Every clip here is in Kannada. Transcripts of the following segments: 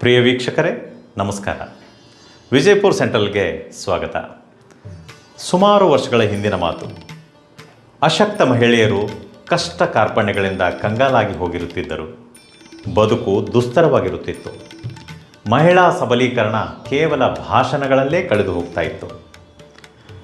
ಪ್ರಿಯ ವೀಕ್ಷಕರೇ, ನಮಸ್ಕಾರ. ವಿಜಯಪುರ ಸೆಂಟ್ರಲ್ಗೆ ಸ್ವಾಗತ. ಸುಮಾರು ವರ್ಷಗಳ ಹಿಂದಿನ ಮಾತು. ಅಶಕ್ತ ಮಹಿಳೆಯರು ಕಷ್ಟ ಕಾರ್ಪಣ್ಯಗಳಿಂದ ಕಂಗಾಲಾಗಿ ಹೋಗಿರುತ್ತಿದ್ದರು. ಬದುಕು ದುಸ್ತರವಾಗಿರುತ್ತಿತ್ತು. ಮಹಿಳಾ ಸಬಲೀಕರಣ ಕೇವಲ ಭಾಷಣಗಳಲ್ಲೇ ಕಳೆದು ಹೋಗ್ತಾ ಇತ್ತು.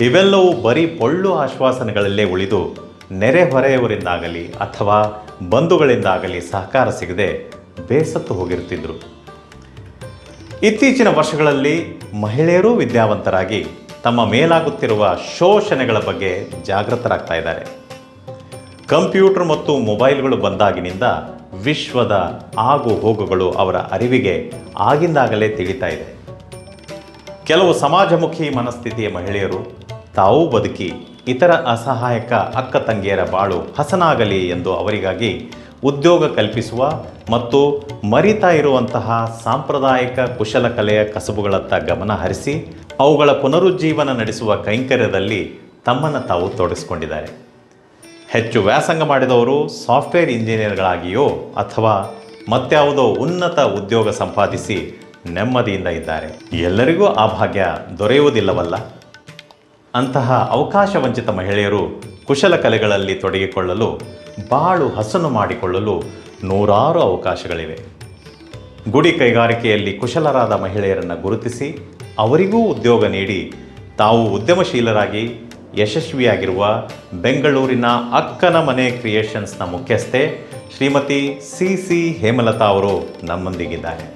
ಇವೆಲ್ಲವೂ ಬರೀ ಪೊಳ್ಳು ಆಶ್ವಾಸನೆಗಳಲ್ಲೇ ಉಳಿದು ನೆರೆಹೊರೆಯವರಿಂದಾಗಲಿ ಅಥವಾ ಬಂಧುಗಳಿಂದಾಗಲಿ ಸಹಕಾರ ಸಿಗದೆ ಬೇಸತ್ತು ಹೋಗಿರುತ್ತಿದ್ದರು ಇತ್ತೀಚಿನ ವರ್ಷಗಳಲ್ಲಿ ಮಹಿಳೆಯರೂ ವಿದ್ಯಾವಂತರಾಗಿ ತಮ್ಮ ಮೇಲಾಗುತ್ತಿರುವ ಶೋಷಣೆಗಳ ಬಗ್ಗೆ ಜಾಗೃತರಾಗ್ತಾ ಇದ್ದಾರೆ. ಕಂಪ್ಯೂಟರ್ ಮತ್ತು ಮೊಬೈಲ್ಗಳು ಬಂದಾಗಿನಿಂದ ವಿಶ್ವದ ಆಗು ಹೋಗುಗಳು ಅವರ ಅರಿವಿಗೆ ಆಗಿಂದಾಗಲೇ ತಿಳಿತಾ ಇದೆ. ಕೆಲವು ಸಮಾಜಮುಖಿ ಮನಸ್ಥಿತಿಯ ಮಹಿಳೆಯರು ತಾವು ಬದುಕಿ ಇತರ ಅಸಹಾಯಕ ಅಕ್ಕ ತಂಗಿಯರ ಬಾಳು ಹಸನಾಗಲಿ ಎಂದು ಅವರಿಗಾಗಿ ಉದ್ಯೋಗ ಕಲ್ಪಿಸುವ ಮತ್ತು ಮರಿತಾ ಇರುವಂತಹ ಸಾಂಪ್ರದಾಯಿಕ ಕುಶಲಕಲೆಯ ಕಸಬುಗಳತ್ತ ಗಮನ ಹರಿಸಿ ಅವುಗಳ ಪುನರುಜ್ಜೀವನ ನಡೆಸುವ ಕೈಂಕರ್ಯದಲ್ಲಿ ತಮ್ಮನ್ನು ತಾವು ತೊಡಗಿಸಿಕೊಂಡಿದ್ದಾರೆ ಹೆಚ್ಚು ವ್ಯಾಸಂಗ ಮಾಡಿದವರು ಸಾಫ್ಟ್ವೇರ್ ಇಂಜಿನಿಯರ್ಗಳಾಗಿಯೋ ಅಥವಾ ಮತ್ಯಾವುದೋ ಉನ್ನತ ಉದ್ಯೋಗ ಸಂಪಾದಿಸಿ ನೆಮ್ಮದಿಯಿಂದ ಇದ್ದಾರೆ. ಎಲ್ಲರಿಗೂ ಆ ಭಾಗ್ಯ ದೊರೆಯುವುದಿಲ್ಲವಲ್ಲ? ಅಂತಹ ಅವಕಾಶ ವಂಚಿತ ಮಹಿಳೆಯರು ಕುಶಲಕಲೆಗಳಲ್ಲಿ ತೊಡಗಿಕೊಳ್ಳಲು ಬಾಳು ಹಸನು ಮಾಡಿಕೊಳ್ಳಲು ನೂರಾರು ಅವಕಾಶಗಳಿವೆ. ಗುಡಿ ಕೈಗಾರಿಕೆಯಲ್ಲಿ ಕುಶಲರಾದ ಮಹಿಳೆಯರನ್ನು ಗುರುತಿಸಿ ಅವರಿಗೂ ಉದ್ಯೋಗ ನೀಡಿ ತಾವು ಉದ್ಯಮಶೀಲರಾಗಿ ಯಶಸ್ವಿಯಾಗಿರುವ ಬೆಂಗಳೂರಿನ ಅಕ್ಕನ ಮನೆ ಕ್ರಿಯೇಷನ್ಸ್ನ ಮುಖ್ಯಸ್ಥೆ ಶ್ರೀಮತಿ ಸಿ ಸಿ ಹೇಮಲತಾ ಅವರು ನಮ್ಮೊಂದಿಗಿದ್ದಾರೆ.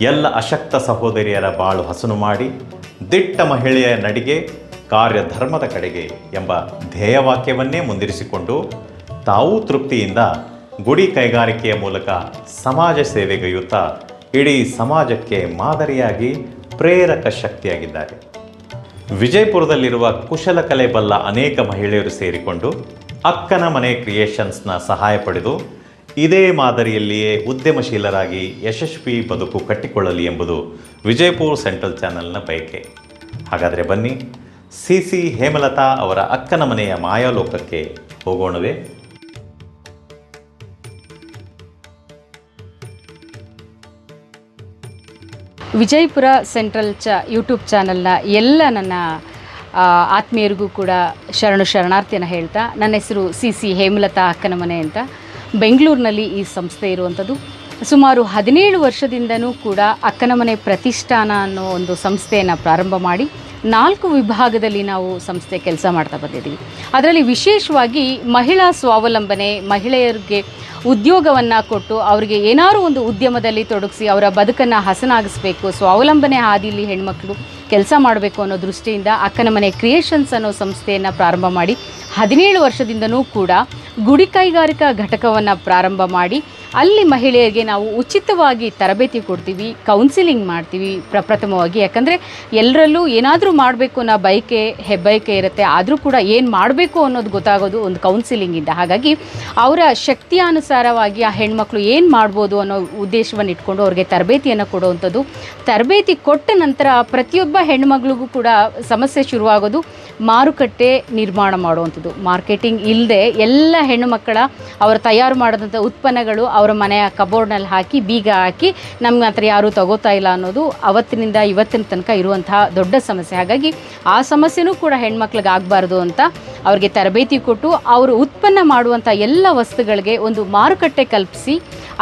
ಎಲ್ಲ ಅಶಕ್ತ ಸಹೋದರಿಯರ ಬಾಳು ಹಸನು ಮಾಡಿ ದಿಟ್ಟ ಮಹಿಳೆಯ ನಡಿಗೆ ಕಾರ್ಯಧರ್ಮದ ಕಡೆಗೆ ಎಂಬ ಧ್ಯೇಯವಾಕ್ಯವನ್ನೇ ಮುಂದಿರಿಸಿಕೊಂಡು ತಾವೂ ತೃಪ್ತಿಯಿಂದ ಗುಡಿ ಕೈಗಾರಿಕೆಯ ಮೂಲಕ ಸಮಾಜ ಸೇವೆಗೈಯುತ್ತಾ ಇಡೀ ಸಮಾಜಕ್ಕೆ ಮಾದರಿಯಾಗಿ ಪ್ರೇರಕ ಶಕ್ತಿಯಾಗಿದ್ದಾರೆ. ವಿಜಯಪುರದಲ್ಲಿರುವ ಕುಶಲಕಲೆ ಬಲ್ಲ ಅನೇಕ ಮಹಿಳೆಯರು ಸೇರಿಕೊಂಡು ಅಕ್ಕನ ಮನೆ ಕ್ರಿಯೇಷನ್ಸ್ನ ಸಹಾಯ ಪಡೆದು ಇದೇ ಮಾದರಿಯಲ್ಲಿಯೇ ಉದ್ಯಮಶೀಲರಾಗಿ ಯಶಸ್ವಿ ಬದುಕು ಕಟ್ಟಿಕೊಳ್ಳಲಿ ಎಂಬುದು ವಿಜಯಪುರ ಸೆಂಟ್ರಲ್ ಚಾನೆಲ್ನ ಬಯಕೆ. ಹಾಗಾದರೆ ಬನ್ನಿ, ಸಿ ಸಿ ಹೇಮಲತಾ ಅವರ ಅಕ್ಕನ ಮನೆಯ ಮಾಯಾಲೋಕಕ್ಕೆ ಹೋಗೋಣವೇ? ವಿಜಯಪುರ ಸೆಂಟ್ರಲ್ ಚ ಯೂಟ್ಯೂಬ್ ಚಾನಲ್ನ ಎಲ್ಲ ನನ್ನ ಆತ್ಮೀಯರಿಗೂ ಕೂಡ ಶರಣು ಶರಣಾರ್ಥಿಯನ್ನು ಹೇಳ್ತಾ, ನನ್ನ ಹೆಸರು ಸಿ ಸಿ ಹೇಮಲತಾ ಅಕ್ಕನ ಮನೆ ಅಂತ. ಬೆಂಗಳೂರಿನಲ್ಲಿ ಈ ಸಂಸ್ಥೆ ಇರುವಂಥದ್ದು. ಸುಮಾರು ಹದಿನೇಳು ವರ್ಷದಿಂದನೂ ಕೂಡ ಅಕ್ಕನ ಮನೆ ಪ್ರತಿಷ್ಠಾನ ಅನ್ನೋ ಒಂದು ಸಂಸ್ಥೆಯನ್ನು ಪ್ರಾರಂಭ ಮಾಡಿ, ನಾಲ್ಕು ವಿಭಾಗದಲ್ಲಿ ನಾವು ಸಂಸ್ಥೆ ಕೆಲಸ ಮಾಡ್ತಾ ಬಂದಿದ್ದೀವಿ. ಅದರಲ್ಲಿ ವಿಶೇಷವಾಗಿ ಮಹಿಳಾ ಸ್ವಾವಲಂಬನೆ, ಮಹಿಳೆಯರಿಗೆ ಉದ್ಯೋಗವನ್ನು ಕೊಟ್ಟು ಅವರಿಗೆ ಏನಾದರೂ ಒಂದು ಉದ್ಯಮದಲ್ಲಿ ತೊಡಗಿಸಿ ಅವರ ಬದುಕನ್ನು ಹಸನಾಗಿಸ್ಬೇಕು. ಸ್ವಾವಲಂಬನೆ ಹಾದಿಲಿ ಹೆಣ್ಮಕ್ಳು ಕೆಲಸ ಮಾಡಬೇಕು ಅನ್ನೋ ದೃಷ್ಟಿಯಿಂದ ಅಕ್ಕನ ಮನೆ ಕ್ರಿಯೇಷನ್ಸ್ ಅನ್ನೋ ಸಂಸ್ಥೆಯನ್ನು ಪ್ರಾರಂಭ ಮಾಡಿ ಹದಿನೇಳು ವರ್ಷದಿಂದನೂ ಕೂಡ ಗುಡಿ ಕೈಗಾರಿಕಾ ಘಟಕವನ್ನು ಪ್ರಾರಂಭ ಮಾಡಿ ಅಲ್ಲಿ ಮಹಿಳೆಯರಿಗೆ ನಾವು ಉಚಿತವಾಗಿ ತರಬೇತಿ ಕೊಡ್ತೀವಿ ಕೌನ್ಸಿಲಿಂಗ್ ಮಾಡ್ತೀವಿ ಪ್ರಪ್ರಥಮವಾಗಿ ಯಾಕಂದರೆ ಎಲ್ಲರಲ್ಲೂ ಏನಾದರೂ ಮಾಡಬೇಕು ಅನ್ನೋ ಬಯಕೆ, ಹೆಬ್ಬಯಕೆ ಇರುತ್ತೆ. ಆದರೂ ಕೂಡ ಏನು ಮಾಡಬೇಕು ಅನ್ನೋದು ಗೊತ್ತಾಗೋದು ಒಂದು ಕೌನ್ಸಿಲಿಂಗಿಂದ ಹಾಗಾಗಿ ಅವರ ಶಕ್ತಿಯಾನುಸಾರವಾಗಿ ಆ ಹೆಣ್ಮಕ್ಳು ಏನು ಮಾಡ್ಬೋದು ಅನ್ನೋ ಉದ್ದೇಶವನ್ನು ಇಟ್ಕೊಂಡು ಅವ್ರಿಗೆ ತರಬೇತಿಯನ್ನು ಕೊಡುವಂಥದ್ದು. ತರಬೇತಿ ಕೊಟ್ಟ ನಂತರ ಪ್ರತಿಯೊಬ್ಬ ಹೆಣ್ಮಗಳಿಗೂ ಕೂಡ ಸಮಸ್ಯೆ ಶುರುವಾಗೋದು ಮಾರುಕಟ್ಟೆ ನಿರ್ಮಾಣ ಮಾಡುವಂಥದ್ದು. ಮಾರ್ಕೆಟಿಂಗ್ ಇಲ್ಲದೆ ಎಲ್ಲ ಹೆಣ್ಣು ಮಕ್ಕಳ ಅವರು ತಯಾರು ಮಾಡಿದಂಥ ಉತ್ಪನ್ನಗಳು ಅವರ ಮನೆಯ ಕಬೋರ್ಡ್ನಲ್ಲಿ ಹಾಕಿ, ಬೀಗ ಹಾಕಿ, ನಮ್ಗೆ ಹತ್ರ ಯಾರೂ ತಗೋತಾ ಇಲ್ಲ ಅನ್ನೋದು ಅವತ್ತಿನಿಂದ ಇವತ್ತಿನ ತನಕ ಇರುವಂತಹ ದೊಡ್ಡ ಸಮಸ್ಯೆ. ಹಾಗಾಗಿ ಆ ಸಮಸ್ಯೆನೂ ಕೂಡ ಹೆಣ್ಮಕ್ಳಿಗೆ ಆಗಬಾರ್ದು ಅಂತ ಅವ್ರಿಗೆ ತರಬೇತಿ ಕೊಟ್ಟು, ಅವರು ಉತ್ಪನ್ನ ಮಾಡುವಂಥ ಎಲ್ಲ ವಸ್ತುಗಳಿಗೆ ಒಂದು ಮಾರುಕಟ್ಟೆ ಕಲ್ಪಿಸಿ,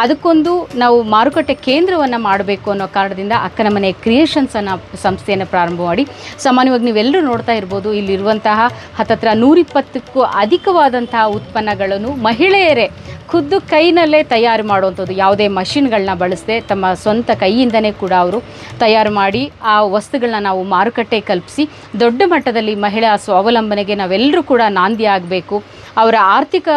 ಅದಕ್ಕೊಂದು ನಾವು ಮಾರುಕಟ್ಟೆ ಕೇಂದ್ರವನ್ನು ಮಾಡಬೇಕು ಅನ್ನೋ ಕಾರಣದಿಂದ ಅಕ್ಕನ ಮನೆ ಕ್ರಿಯೇಷನ್ಸ್ ಅನ್ನೋ ಸಂಸ್ಥೆಯನ್ನು ಪ್ರಾರಂಭ ಮಾಡಿ, ಸಾಮಾನ್ಯವಾಗಿ ನೀವೆಲ್ಲರೂ ನೋಡ್ತಾ ಇರ್ಬೋದು, ಇಲ್ಲಿರುವಂತಹ ಹತ್ತತ್ರ ನೂರಿಪ್ಪತ್ತಕ್ಕೂ ಅಧಿಕವಾದಂತಹ ಉತ್ಪನ್ನಗಳನ್ನು ಮಹಿಳೆಯರೇ ಖುದ್ದು ಕೈನಲ್ಲೇ ತಯಾರು ಮಾಡುವಂಥದ್ದು, ಯಾವುದೇ ಮಷಿನ್ಗಳನ್ನ ಬಳಸದೆ ತಮ್ಮ ಸ್ವಂತ ಕೈಯಿಂದನೇ ಕೂಡ ಅವರು ತಯಾರು ಮಾಡಿ ಆ ವಸ್ತುಗಳನ್ನ ನಾವು ಮಾರುಕಟ್ಟೆ ಕಲ್ಪಿಸಿ, ದೊಡ್ಡ ಮಟ್ಟದಲ್ಲಿ ಮಹಿಳಾ ಸ್ವಾವಲಂಬನೆಗೆ ನಾವೆಲ್ಲರೂ ಕೂಡ ನಾಂದಿ ಆಗಬೇಕು, ಅವರ ಆರ್ಥಿಕ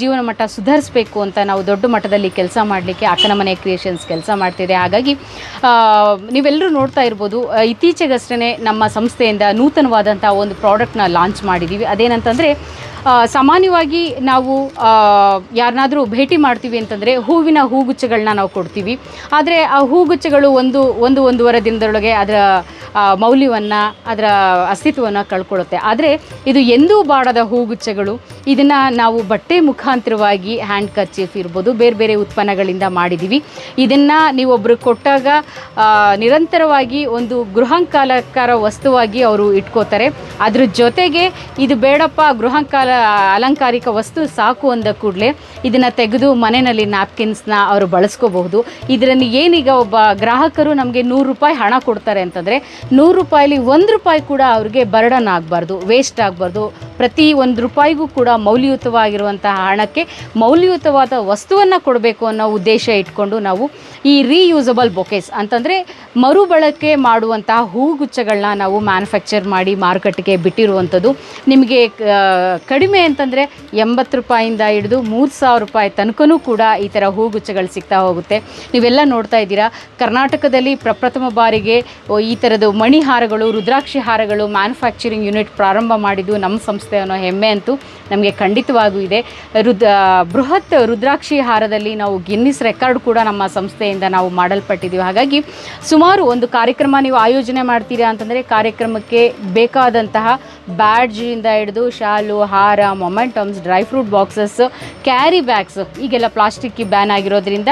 ಜೀವನ ಮಟ್ಟ ಸುಧಾರಿಸಬೇಕು ಅಂತ ನಾವು ದೊಡ್ಡ ಮಟ್ಟದಲ್ಲಿ ಕೆಲಸ ಮಾಡಲಿಕ್ಕೆ ಅಕ್ಕನ ಮನೆ ಕ್ರಿಯೇಷನ್ಸ್ ಕೆಲಸ ಮಾಡ್ತಿದೆ. ಹಾಗಾಗಿ ನೀವೆಲ್ಲರೂ ನೋಡ್ತಾ ಇರ್ಬೋದು ಇತ್ತೀಚೆಗಷ್ಟೇ ನಮ್ಮ ಸಂಸ್ಥೆಯಿಂದ ನೂತನವಾದಂಥ ಒಂದು ಪ್ರಾಡಕ್ಟ್ನ ಲಾಂಚ್ ಮಾಡಿದ್ದೀವಿ ಅದೇನಂತಂದರೆ ಸಾಮಾನ್ಯವಾಗಿ ನಾವು ಯಾರನ್ನಾದರೂ ಭೇಟಿ ಮಾಡ್ತೀವಿ ಅಂತಂದರೆ ಹೂವಿನ ಹೂಗುಚ್ಛಗಳನ್ನ ನಾವು ಕೊಡ್ತೀವಿ. ಆದರೆ ಆ ಹೂಗುಚ್ಛಗಳು ಒಂದು ಒಂದು ಒಂದೂವರೆ ದಿನದೊಳಗೆ ಅದರ ಮೌಲ್ಯವನ್ನು, ಅದರ ಅಸ್ತಿತ್ವವನ್ನು ಕಳ್ಕೊಳ್ಳುತ್ತೆ. ಆದರೆ ಇದು ಎಂದೂ ಬಾಡದ ಹೂಗುಚ್ಛಗಳು. ಇದನ್ನು ನಾವು ಬಟ್ಟೆ ಮುಖಾಂತರವಾಗಿ ಹ್ಯಾಂಡ್ ಕರ್ಚೀಫ್ ಇರ್ಬೋದು, ಬೇರೆ ಬೇರೆ ಉತ್ಪನ್ನಗಳಿಂದ ಮಾಡಿದ್ದೀವಿ ಇದನ್ನು ನೀವೊಬ್ಬರು ಕೊಟ್ಟಾಗ ನಿರಂತರವಾಗಿ ಒಂದು ಗೃಹಂಕಾಲಕಾರ ವಸ್ತುವಾಗಿ ಅವರು ಇಟ್ಕೋತಾರೆ. ಅದ್ರ ಜೊತೆಗೆ ಇದು ಬೇಡಪ್ಪ, ಗೃಹಂಕಾಲ, ಅಲಂಕಾರಿಕ ವಸ್ತು ಸಾಕು ಅಂದ ಕೂಡಲೇ ಇದನ್ನು ತೆಗೆದು ಮನೆಯಲ್ಲಿ ನ್ಯಾಪ್ಕಿನ್ಸ್ನ ಅವರು ಬಳಸ್ಕೋಬಹುದು. ಇದರಲ್ಲಿ ಏನೀಗ ಒಬ್ಬ ಗ್ರಾಹಕರು ನಮಗೆ ನೂರು ರೂಪಾಯಿ ಹಣ ಕೊಡ್ತಾರೆ ಅಂತಂದರೆ ನೂರು ರೂಪಾಯಿಲಿ ಒಂದು ರೂಪಾಯಿ ಕೂಡ ಅವ್ರಿಗೆ ಬರ್ಡನ್ ಆಗಬಾರ್ದು, ವೇಸ್ಟ್ ಆಗಬಾರ್ದು. ಪ್ರತಿ ಒಂದು ರೂಪಾಯಿಗೂ ಕೂಡ ಮೌಲ್ಯಯುತವಾಗಿರುವಂತಹ ಹಣಕ್ಕೆ ಮೌಲ್ಯಯುತವಾದ ವಸ್ತುವನ್ನು ಕೊಡಬೇಕು ಅನ್ನೋ ಉದ್ದೇಶ ಇಟ್ಕೊಂಡು ನಾವು ಈ ರೀಯೂಸಬಲ್ ಬೊಕೆಸ್ ಅಂತಂದರೆ ಮರುಬಳಕೆ ಮಾಡುವಂತಹ ಹೂಗುಚ್ಛಗಳನ್ನ ನಾವು ಮ್ಯಾನುಫ್ಯಾಕ್ಚರ್ ಮಾಡಿ ಮಾರುಕಟ್ಟೆಗೆ ಬಿಟ್ಟಿರುವಂಥದ್ದು. ನಿಮಗೆ ಕಡಿಮೆ ಅಂತಂದರೆ ಎಂಬತ್ತು ರೂಪಾಯಿಂದ ಹಿಡಿದು ಮೂರು ಸಾವಿರ ರೂಪಾಯಿ ತನಕನೂ ಕೂಡ ಈ ಥರ ಹೂಗುಚ್ಛಗಳು ಸಿಗ್ತಾ ಹೋಗುತ್ತೆ. ನೀವೆಲ್ಲ ನೋಡ್ತಾ ಇದ್ದೀರಾ, ಕರ್ನಾಟಕದಲ್ಲಿ ಪ್ರಪ್ರಥಮ ಬಾರಿಗೆ ಈ ಥರದ್ದು ಮಣಿಹಾರಗಳು ರುದ್ರಾಕ್ಷಿ ಹಾರಗಳು ಮ್ಯಾನುಫ್ಯಾಕ್ಚರಿಂಗ್ ಯೂನಿಟ್ ಪ್ರಾರಂಭ ಮಾಡಿದ್ದು ನಮ್ಮ ಸಂಸ್ಥೆ ಅನ್ನೋ ಹೆಮ್ಮೆ ಅಂತೂ ನಮಗೆ ಖಂಡಿತವಾಗೂ ಇದೆ. ರುದ್ ಬೃಹತ್ ರುದ್ರಾಕ್ಷಿ ಹಾರದಲ್ಲಿ ನಾವು ಗಿನ್ನಿಸ್ ರೆಕಾರ್ಡ್ ಕೂಡ ನಮ್ಮ ಸಂಸ್ಥೆಯಿಂದ ನಾವು ಮಾಡಲ್ಪಟ್ಟಿದ್ದೀವಿ. ಹಾಗಾಗಿ ಸುಮಾರು ಒಂದು ಕಾರ್ಯಕ್ರಮ ನೀವು ಆಯೋಜನೆ ಮಾಡ್ತೀರಾ ಅಂತಂದರೆ ಕಾರ್ಯಕ್ರಮಕ್ಕೆ ಬೇಕಾದಂತಹ ಬ್ಯಾಡ್ಜಿಂದ ಹಿಡಿದು ಶಾಲು, ಹಾರ momentums dry fruit boxes carry bags ಈಗೆಲ್ಲ ಪ್ಲಾಸ್ಟಿಕ್ ಬ್ಯಾನ್ ಆಗಿರೋದ್ರಿಂದ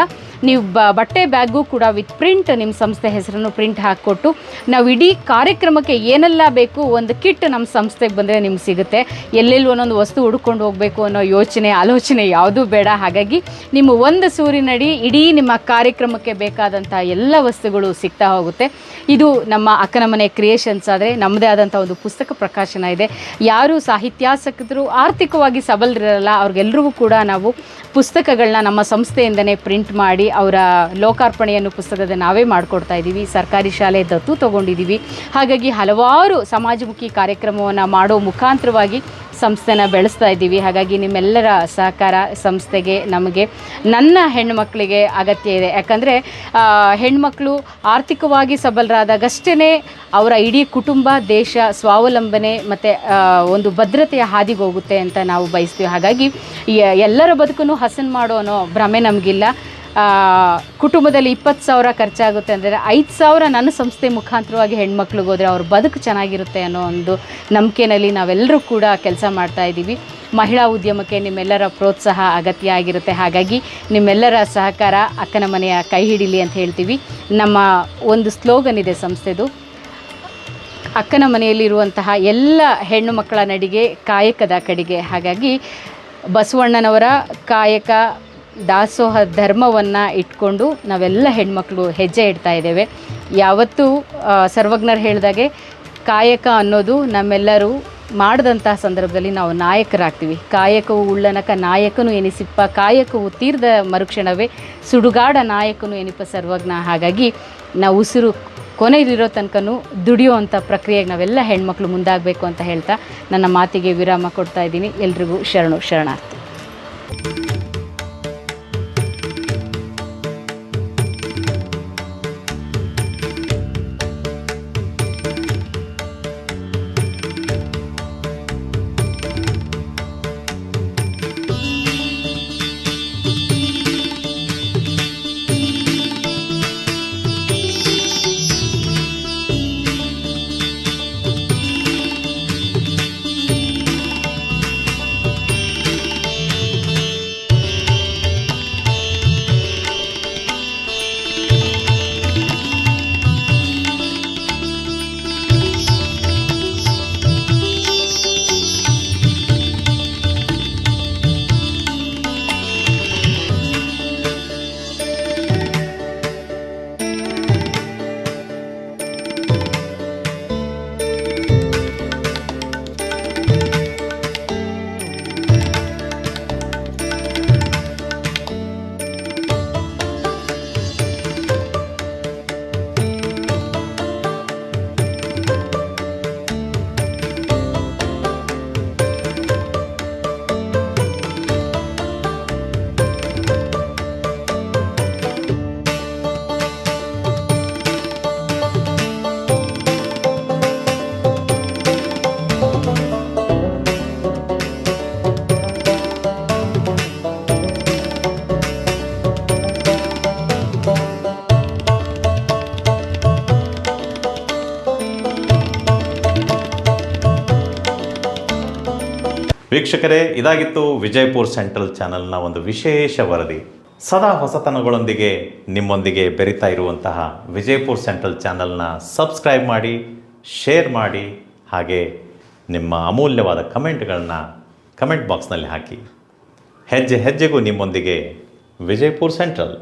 ನೀವು ಬ, ಬಟ್ಟೆ ಬ್ಯಾಗು ಕೂಡ ವಿತ್ ಪ್ರಿಂಟ್ ನಿಮ್ಮ ಸಂಸ್ಥೆ ಹೆಸರನ್ನು ಪ್ರಿಂಟ್ ಹಾಕಿಕೊಟ್ಟು ನಾವು ಇಡೀ ಕಾರ್ಯಕ್ರಮಕ್ಕೆ ಏನೆಲ್ಲ ಬೇಕು ಒಂದು ಕಿಟ್ ನಮ್ಮ ಸಂಸ್ಥೆಗೆ ಬಂದರೆ ನಿಮ್ಗೆ ಸಿಗುತ್ತೆ. ಎಲ್ಲೆಲ್ಲಿ ಒಂದೊಂದು ವಸ್ತು ಹುಡ್ಕೊಂಡು ಹೋಗಬೇಕು ಅನ್ನೋ ಯೋಚನೆ, ಆಲೋಚನೆ ಯಾವುದೂ ಬೇಡ. ಹಾಗಾಗಿ ನಿಮ್ಮ ಒಂದು ಸೂರಿನಡಿ ಇಡೀ ನಿಮ್ಮ ಕಾರ್ಯಕ್ರಮಕ್ಕೆ ಬೇಕಾದಂಥ ಎಲ್ಲ ವಸ್ತುಗಳು ಸಿಗ್ತಾ ಹೋಗುತ್ತೆ. ಇದು ನಮ್ಮ ಅಕ್ಕನ ಮನೆ ಕ್ರಿಯೇಷನ್ಸ್ ಆದರೆ ನಮ್ಮದೇ ಆದಂಥ ಒಂದು ಪುಸ್ತಕ ಪ್ರಕಾಶನ ಇದೆ. ಯಾರು ಸಾಹಿತ್ಯಾಸಕ್ತರು ಆರ್ಥಿಕವಾಗಿ ಸಬಲರಿರಲ್ಲ, ಅವ್ರಿಗೆಲ್ರಿಗೂ ಕೂಡ ನಾವು ಪುಸ್ತಕಗಳನ್ನ ನಮ್ಮ ಸಂಸ್ಥೆಯಿಂದನೇ ಪ್ರಿಂಟ್ ಮಾಡಿ ಅವರ ಲೋಕಾರ್ಪಣೆಯನ್ನು ಪುಸ್ತಕದ ನಾವೇ ಮಾಡಿಕೊಡ್ತಾ ಇದ್ದೀವಿ. ಸರ್ಕಾರಿ ಶಾಲೆ ದತ್ತು ತಗೊಂಡಿದ್ದೀವಿ. ಹಾಗಾಗಿ ಹಲವಾರು ಸಮಾಜಮುಖಿ ಕಾರ್ಯಕ್ರಮವನ್ನು ಮಾಡೋ ಮುಖಾಂತರವಾಗಿ ಸಂಸ್ಥೆನ ಬೆಳೆಸ್ತಾ ಇದ್ದೀವಿ. ಹಾಗಾಗಿ ನಿಮ್ಮೆಲ್ಲರ ಸಹಕಾರ ಸಂಸ್ಥೆಗೆ ನಮಗೆ, ನನ್ನ ಹೆಣ್ಣುಮಕ್ಕಳಿಗೆ ಅಗತ್ಯ ಇದೆ. ಯಾಕಂದರೆ ಹೆಣ್ಮಕ್ಳು ಆರ್ಥಿಕವಾಗಿ ಸಬಲರಾದಾಗಷ್ಟೇ ಅವರ ಇಡೀ ಕುಟುಂಬ, ದೇಶ ಸ್ವಾವಲಂಬನೆ ಮತ್ತು ಒಂದು ಭದ್ರತೆಯ ಹಾದಿಗೆ ಹೋಗುತ್ತೆ ಅಂತ ನಾವು ಬಯಸ್ತೀವಿ. ಹಾಗಾಗಿ ಎಲ್ಲರ ಬದುಕನ್ನು ಹಸನ್ ಮಾಡೋ ಅನ್ನೋ ಭ್ರಮೆ ನಮಗಿಲ್ಲ. ಕುಟುಂಬದಲ್ಲಿ ಇಪ್ಪತ್ತು ಸಾವಿರ ಖರ್ಚಾಗುತ್ತೆ ಅಂದರೆ ಐದು ಸಾವಿರ ನನ್ನ ಸಂಸ್ಥೆ ಮುಖಾಂತರವಾಗಿ ಹೆಣ್ಮಕ್ಳಿಗೆ ಹೋದರೆ ಅವ್ರ ಬದುಕು ಚೆನ್ನಾಗಿರುತ್ತೆ ಅನ್ನೋ ಒಂದು ನಂಬಿಕೆನಲ್ಲಿ ನಾವೆಲ್ಲರೂ ಕೂಡ ಕೆಲಸ ಮಾಡ್ತಾ ಇದ್ದೀವಿ. ಮಹಿಳಾ ಉದ್ಯಮಕ್ಕೆ ನಿಮ್ಮೆಲ್ಲರ ಪ್ರೋತ್ಸಾಹ ಅಗತ್ಯ ಆಗಿರುತ್ತೆ. ಹಾಗಾಗಿ ನಿಮ್ಮೆಲ್ಲರ ಸಹಕಾರ ಅಕ್ಕನ ಮನೆಯ ಕೈ ಹಿಡಿಲಿ ಅಂತ ಹೇಳ್ತೀವಿ. ನಮ್ಮ ಒಂದು ಸ್ಲೋಗನ್ ಇದೆ ಸಂಸ್ಥೆದು. ಅಕ್ಕನ ಮನೆಯಲ್ಲಿರುವಂತಹ ಎಲ್ಲ ಹೆಣ್ಣು ಮಕ್ಕಳ ನಡಿಗೆ ಕಾಯಕದ ಕಡೆಗೆ. ಹಾಗಾಗಿ ಬಸವಣ್ಣನವರ ಕಾಯಕ ದಾಸೋಹ ಧರ್ಮವನ್ನು ಇಟ್ಕೊಂಡು ನಾವೆಲ್ಲ ಹೆಣ್ಮಕ್ಳು ಹೆಜ್ಜೆ ಇಡ್ತಾ ಇದ್ದೇವೆ. ಯಾವತ್ತೂ ಸರ್ವಜ್ಞರು ಹೇಳಿದಾಗೆ ಕಾಯಕ ಅನ್ನೋದು ನಮ್ಮೆಲ್ಲರೂ ಮಾಡಿದಂತಹ ಸಂದರ್ಭದಲ್ಲಿ ನಾವು ನಾಯಕರಾಗ್ತೀವಿ. ಕಾಯಕವು ಉಳ್ಳನಕ ನಾಯಕನು ಎನಿಸಿಪ್ಪ, ಕಾಯಕವು ತೀರ್ದ ಮರುಕ್ಷಣವೇ ಸುಡುಗಾಡ ನಾಯಕನು ಎನಿಪ ಸರ್ವಜ್ಞ. ಹಾಗಾಗಿ ನಾವು ಉಸಿರು ಕೊನೆಯಲ್ಲಿರೋ ತನಕನೂ ದುಡಿಯುವಂಥ ಪ್ರಕ್ರಿಯೆಗೆ ನಾವೆಲ್ಲ ಹೆಣ್ಮಕ್ಳು ಮುಂದಾಗಬೇಕು ಅಂತ ಹೇಳ್ತಾ ನನ್ನ ಮಾತಿಗೆ ವಿರಾಮ ಕೊಡ್ತಾ ಇದ್ದೀನಿ. ಎಲ್ರಿಗೂ ಶರಣು ಶರಣಾರ್ಥಿ. ವೀಕ್ಷಕರೇ, ಇದಾಗಿತ್ತು ವಿಜಯಪುರ್ ಸೆಂಟ್ರಲ್ ಚಾನೆಲ್ನ ಒಂದು ವಿಶೇಷ ವರದಿ. ಸದಾ ಹೊಸತನಗಳೊಂದಿಗೆ ನಿಮ್ಮೊಂದಿಗೆ ಬೆರಿತಾ ಇರುವಂತಹ ವಿಜಯಪುರ್ ಸೆಂಟ್ರಲ್ ಚಾನೆಲ್ನ ಸಬ್ಸ್ಕ್ರೈಬ್ ಮಾಡಿ, ಶೇರ್ ಮಾಡಿ, ಹಾಗೆ ನಿಮ್ಮ ಅಮೂಲ್ಯವಾದ ಕಮೆಂಟ್ಗಳನ್ನ ಕಮೆಂಟ್ ಬಾಕ್ಸ್ನಲ್ಲಿ ಹಾಕಿ. ಹೆಜ್ಜೆ ಹೆಜ್ಜೆಗೂ ನಿಮ್ಮೊಂದಿಗೆ ವಿಜಯಪುರ್ ಸೆಂಟ್ರಲ್.